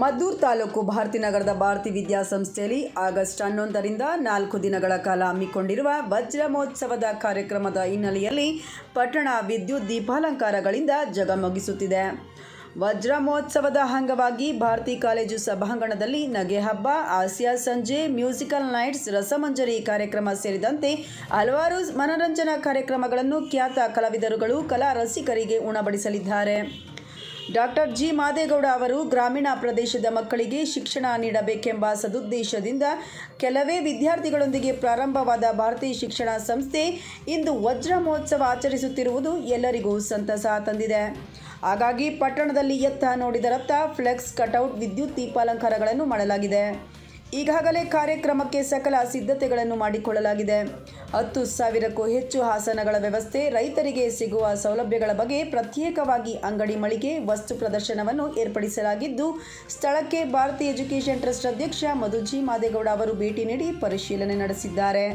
ಮದ್ದೂರು ತಾಲೂಕು ಭಾರತಿ ನಗರದ ಭಾರತಿ ವಿದ್ಯಾಸಂಸ್ಥೆಯಲ್ಲಿ ಆಗಸ್ಟ್ ಹನ್ನೊಂದರಿಂದ ನಾಲ್ಕು ದಿನಗಳ ಕಾಲ ಹಮ್ಮಿಕೊಂಡಿರುವ ವಜ್ರ ಮಹೋತ್ಸವದ ಕಾರ್ಯಕ್ರಮದ ಹಿನ್ನೆಲೆಯಲ್ಲಿ ಪಟ್ಟಣ ವಿದ್ಯುತ್ ದೀಪಾಲಂಕಾರಗಳಿಂದ ಜಗಮಗಿಸುತ್ತಿದೆ. ವಜ್ರ ಮಹೋತ್ಸವದ ಅಂಗವಾಗಿ ಭಾರತಿ ಕಾಲೇಜು ಸಭಾಂಗಣದಲ್ಲಿ ನಗೆ ಹಬ್ಬ ಆಸಿಯಾ ಸಂಜೆ, ಮ್ಯೂಸಿಕಲ್ ನೈಟ್ಸ್, ರಸಮಂಜರಿ ಕಾರ್ಯಕ್ರಮ ಸೇರಿದಂತೆ ಹಲವಾರು ಮನರಂಜನಾ ಕಾರ್ಯಕ್ರಮಗಳನ್ನು ಖ್ಯಾತ ಕಲಾವಿದರುಗಳು, ಕಲಾ ರಸಿಕರಿಗೆ ಉಣಬಡಿಸಲಿದ್ದಾರೆ. ಡಾಕ್ಟರ್ ಜಿ ಮಾದೇಗೌಡ ಅವರು ಗ್ರಾಮೀಣ ಪ್ರದೇಶದ ಮಕ್ಕಳಿಗೆ ಶಿಕ್ಷಣ ನೀಡಬೇಕೆಂಬ ಸದುದ್ದೇಶದಿಂದ ಕೆಲವೇ ವಿದ್ಯಾರ್ಥಿಗಳೊಂದಿಗೆ ಪ್ರಾರಂಭವಾದ ಭಾರತೀಯ ಶಿಕ್ಷಣ ಸಂಸ್ಥೆ ಇಂದು ವಜ್ರ ಮಹೋತ್ಸವ ಆಚರಿಸುತ್ತಿರುವುದು ಎಲ್ಲರಿಗೂ ಸಂತಸ ತಂದಿದೆ. ಹಾಗಾಗಿ ಪಟ್ಟಣದಲ್ಲಿ ಎತ್ತ ನೋಡಿದರತ್ತ ಫ್ಲೆಕ್ಸ್, ಕಟೌಟ್, ವಿದ್ಯುತ್, ದೀಪಾಲಂಕಾರಗಳನ್ನು ಮಾಡಲಾಗಿದೆ. ಈಗಾಗಲೇ ಕಾರ್ಯಕ್ರಮಕ್ಕೆ ಸಕಲ ಸಿದ್ಧತೆಗಳನ್ನು ಮಾಡಿಕೊಳ್ಳಲಾಗಿದೆ. ಹತ್ತು ಸಾವಿರಕ್ಕೂ ಹೆಚ್ಚು ಹಾಸನಗಳ ವ್ಯವಸ್ಥೆ ರೈತರಿಗೆ ಸಿಗುವ ಸೌಲಭ್ಯಗಳ ಬಗ್ಗೆ ಪ್ರತ್ಯೇಕವಾಗಿ ಅಂಗಡಿ ಮಳಿಗೆ, ವಸ್ತು ಪ್ರದರ್ಶನವನ್ನು ಏರ್ಪಡಿಸಲಾಗಿದ್ದು, ಸ್ಥಳಕ್ಕೆ ಭಾರತೀಯ ಎಜುಕೇಷನ್ ಟ್ರಸ್ಟ್ ಅಧ್ಯಕ್ಷ ಮಧುಜಿ ಮಾದೇಗೌಡ ಅವರು ಭೇಟಿ ನೀಡಿ ಪರಿಶೀಲನೆ ನಡೆಸಿದ್ದಾರೆ.